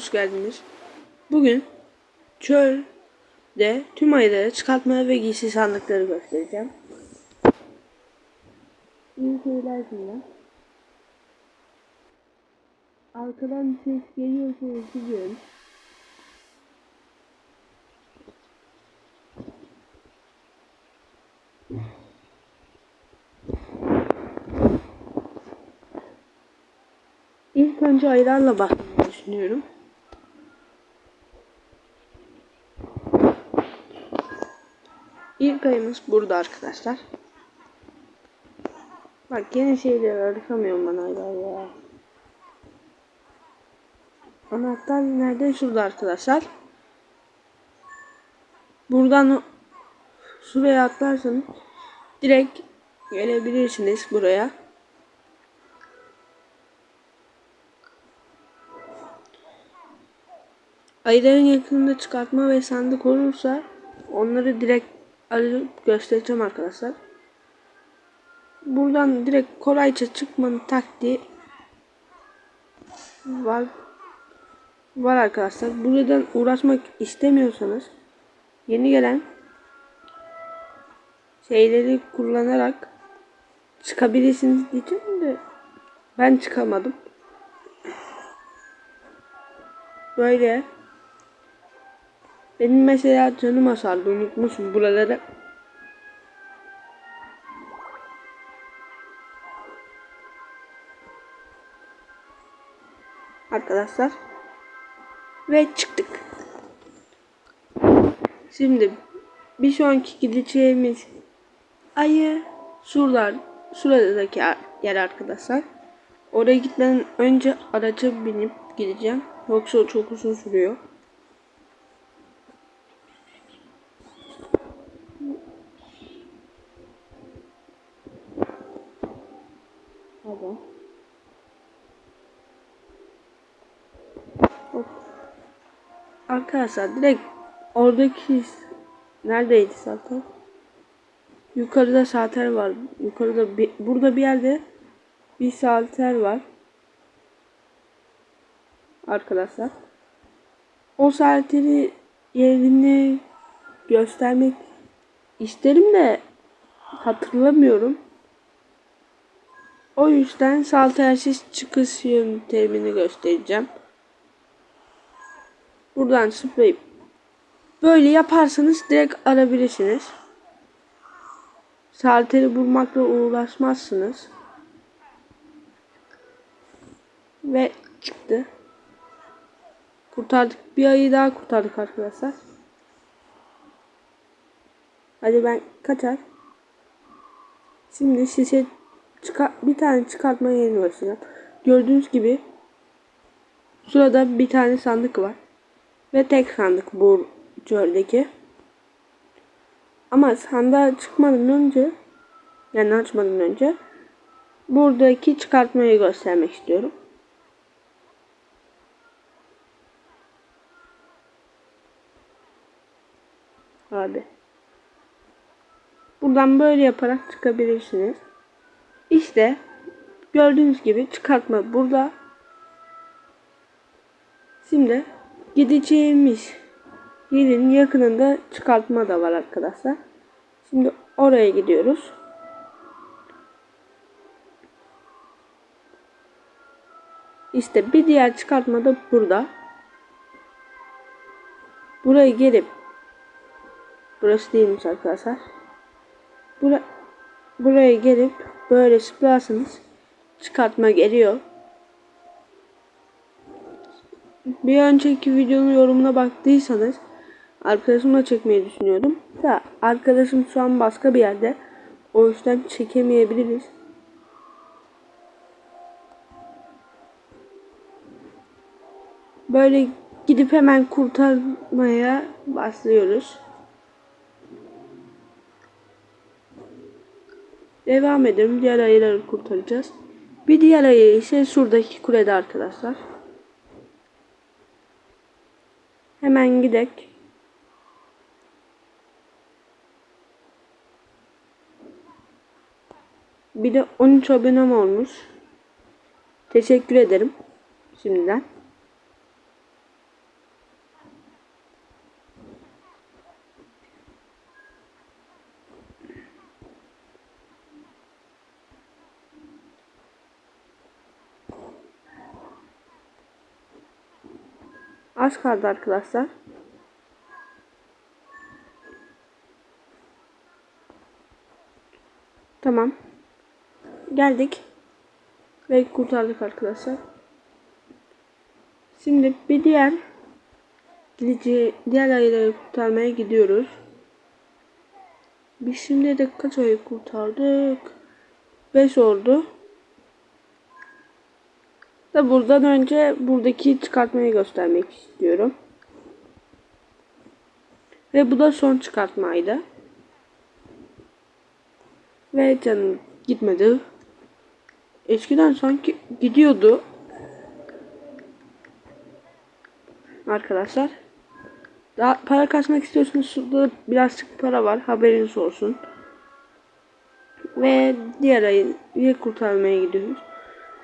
hoş geldiniz. Bugün çölde tüm ayıları çıkartma ve giysi sandıkları göstereceğim. İyi seyirler şimdi. Arkadan ses geliyorsa dilerim. İlk önce ayılarla başlamayı düşünüyorum. İlk ayımız burada arkadaşlar. Bak yeni şeyler öğretemıyorum ben aylar ya. Anahtar nerede? Şurada arkadaşlar. Buradan şuraya atlarsanız direkt gelebilirsiniz buraya. Ayıların yakınında çıkartma ve sandık olursa onları direkt alıp göstereceğim arkadaşlar. Buradan direkt kolayca çıkmanın taktiği var var arkadaşlar. Buradan uğraşmak istemiyorsanız yeni gelen şeyleri kullanarak çıkabilirsiniz diyeceğim de ben çıkamadım. Böyle benim mesela canım hasardı unutmuşum buraları. Arkadaşlar. Ve çıktık. Şimdi bir sonraki gideceğimiz ayı şuralar şuradaki yer arkadaşlar. Oraya gitmeden önce araca binip gideceğim. Yoksa çok uzun sürüyor. Hadi. Hop. Arkadaşlar direkt oradaki neredeydi zaten? Yukarıda saatler var. Yukarıda bir, burada bir yerde bir saatler var. Arkadaşlar. O saatleri yerini göstermek isterim de hatırlamıyorum. O yüzden saltersiz çıkış yöntemini göstereceğim. Buradan sıfırlayıp böyle yaparsanız direkt arabilirsiniz. Salteri bulmakla uğraşmazsınız. Ve çıktı. Kurtardık. Bir ayı daha kurtardık arkadaşlar. Hadi ben kaçar. Şimdi size çıkar bir tane çıkartma yeni başlayacağım. Gördüğünüz gibi sırada bir tane sandık var. Ve tek sandık bu çöldeki. Ama sandığa çıkmadan önce yani açmadan önce buradaki çıkartmayı göstermek istiyorum. Abi. Buradan böyle yaparak çıkabilirsiniz. İşte gördüğünüz gibi çıkartma burada. Şimdi gideceğimiz yerin yakınında çıkartma da var arkadaşlar. Şimdi oraya gidiyoruz. İşte bir diğer çıkartma da burada. Buraya gelip burası değilmiş arkadaşlar. Bura, buraya gelip böyle sıklarsanız çıkartma geliyor. Bir önceki videonun yorumuna baktıysanız arkadaşımla çekmeyi düşünüyordum. Da arkadaşım şu an başka bir yerde. O yüzden çekemeyebiliriz. Böyle gidip hemen kurtarmaya başlıyoruz. Devam edelim. Diğer ayıları kurtaracağız. Bir diğer ayı ise şuradaki kulede arkadaşlar. Hemen gidek. Bir de 13 abonem olmuş. Teşekkür ederim. Şimdiden. Az kaldı arkadaşlar. Tamam. Geldik. Ve kurtardık arkadaşlar. Şimdi bir diğer gidici diğer ayıları kurtarmaya gidiyoruz. Biz şimdi de kaç ayı kurtardık? 5 oldu. Da buradan önce buradaki çıkartmayı göstermek istiyorum. Ve bu da son çıkartmaydı. Ve canım gitmedi. Eskiden sanki gidiyordu. Arkadaşlar. Daha para kasmak istiyorsanız şurada birazcık para var. Haberiniz olsun. Ve diğer ayı kurtarmaya gidiyoruz.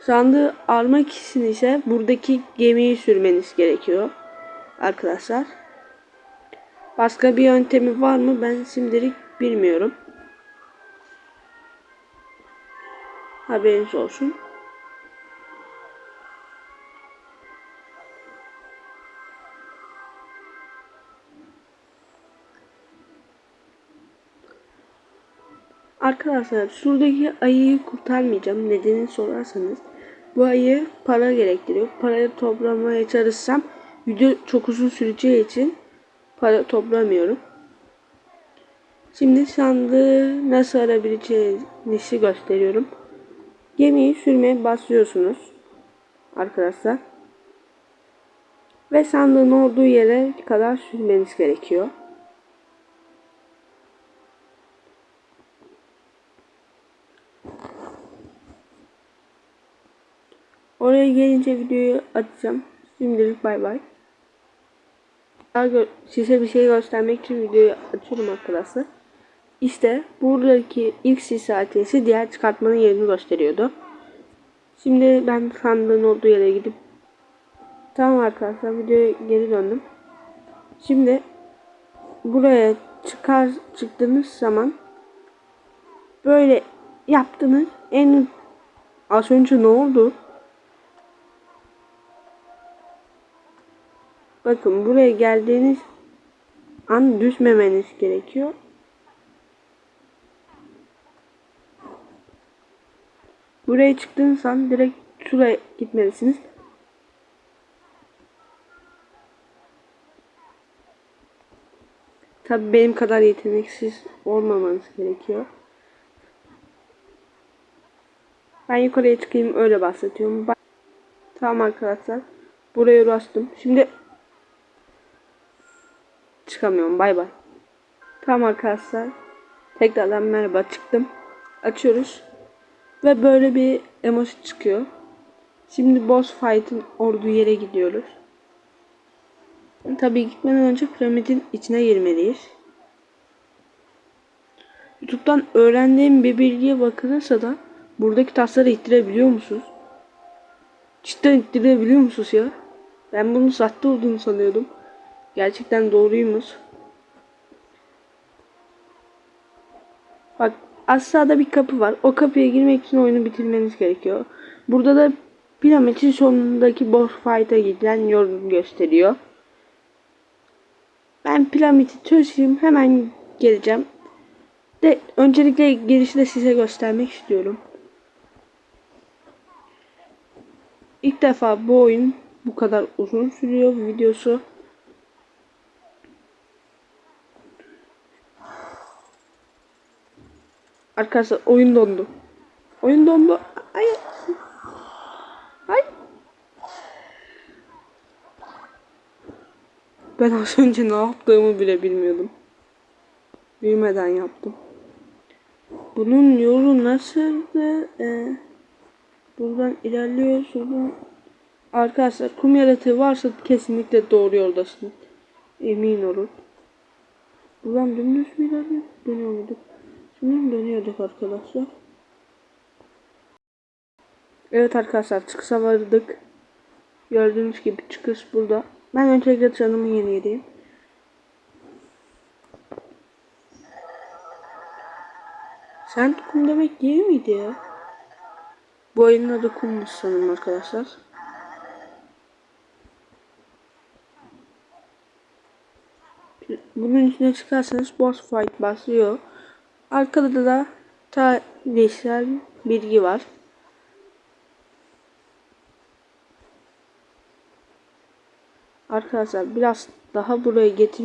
Sandığı almak için ise buradaki gemiyi sürmeniz gerekiyor. Arkadaşlar. Başka bir yöntemi var mı ben şimdilik bilmiyorum. Haberiniz olsun. Arkadaşlar şuradaki ayıyı kurtarmayacağım. Nedenini sorarsanız bu ayı para gerektiriyor. Parayı toplamaya çalışsam video çok uzun süreceği için para toplamıyorum. Şimdi sandığı nasıl arabileceğinizi gösteriyorum. Gemiyi sürmeye başlıyorsunuz. Arkadaşlar. Ve sandığın olduğu yere kadar sürmeniz gerekiyor. Oraya gelince videoyu açacağım. Şimdilik bay bay. Size bir şey göstermek için videoyu açıyorum arkadaşlar. İşte buradaki ilk sis saatesi diğer çıkartmanın yerini gösteriyordu. Şimdi ben sandığın olduğu yere gidip Tamam arkadaşlar videoya geri döndüm. Şimdi buraya çıkar çıktığınız zaman böyle yaptınız. En az önce ne oldu? Bakın buraya geldiğiniz an düşmemeniz gerekiyor. Buraya çıktığınız an direkt şuraya gitmelisiniz. Tabi benim kadar yeteneksiz olmamanız gerekiyor. Ben yukarıya çıkayım öyle bahsediyorum. Tamam arkadaşlar. Buraya uğraştım. Şimdi çıkamıyorum. Bay bay. Tamam arkadaşlar. Tekrardan merhaba çıktım. Açıyoruz. Ve böyle bir emoji çıkıyor. Şimdi boss fight'ın olduğu yere gidiyoruz. Tabii gitmeden önce piramidin içine girmeliyiz. YouTube'dan öğrendiğim bir bilgiye bakılırsa da buradaki taşları ittirebiliyor musunuz? Cidden ittirebiliyor musunuz ya? Ben bunun sahte olduğunu sanıyordum. Gerçekten doğruymuş. Bak aşağıda bir kapı var. O kapıya girmek için oyunu bitirmeniz gerekiyor. Burada da piramidin sonundaki boss fight'a giden yol gösteriyor. Ben piramidi çözeyim. Hemen geleceğim. De öncelikle girişi de size göstermek istiyorum. İlk defa bu oyun bu kadar uzun sürüyor videosu. Arkadaşlar oyun dondu. Oyun dondu. Ay. Ay. Ben az önce ne yaptığımı bile bilmiyordum. Büyümeden yaptım. Bunun yolu nasıldı? Ee, buradan ilerliyoruz. Buradan... Arkadaşlar kum yaratığı varsa kesinlikle doğru yoldasın. Emin olun. Buradan dümdüz mü ilerliyor? Dönüyor muyduk? Şimdi dönüyorduk arkadaşlar. Evet arkadaşlar çıkışa vardık. Gördüğünüz gibi çıkış burada. Ben öncelikle canımı yenileyim. Sen kum demek değil miydi ya? Bu oyunun adı kummuş sanırım arkadaşlar. bunun üstüne çıkarsanız boss fight başlıyor. Arkada da tarihsel bilgi var. Arkadaşlar biraz daha buraya getir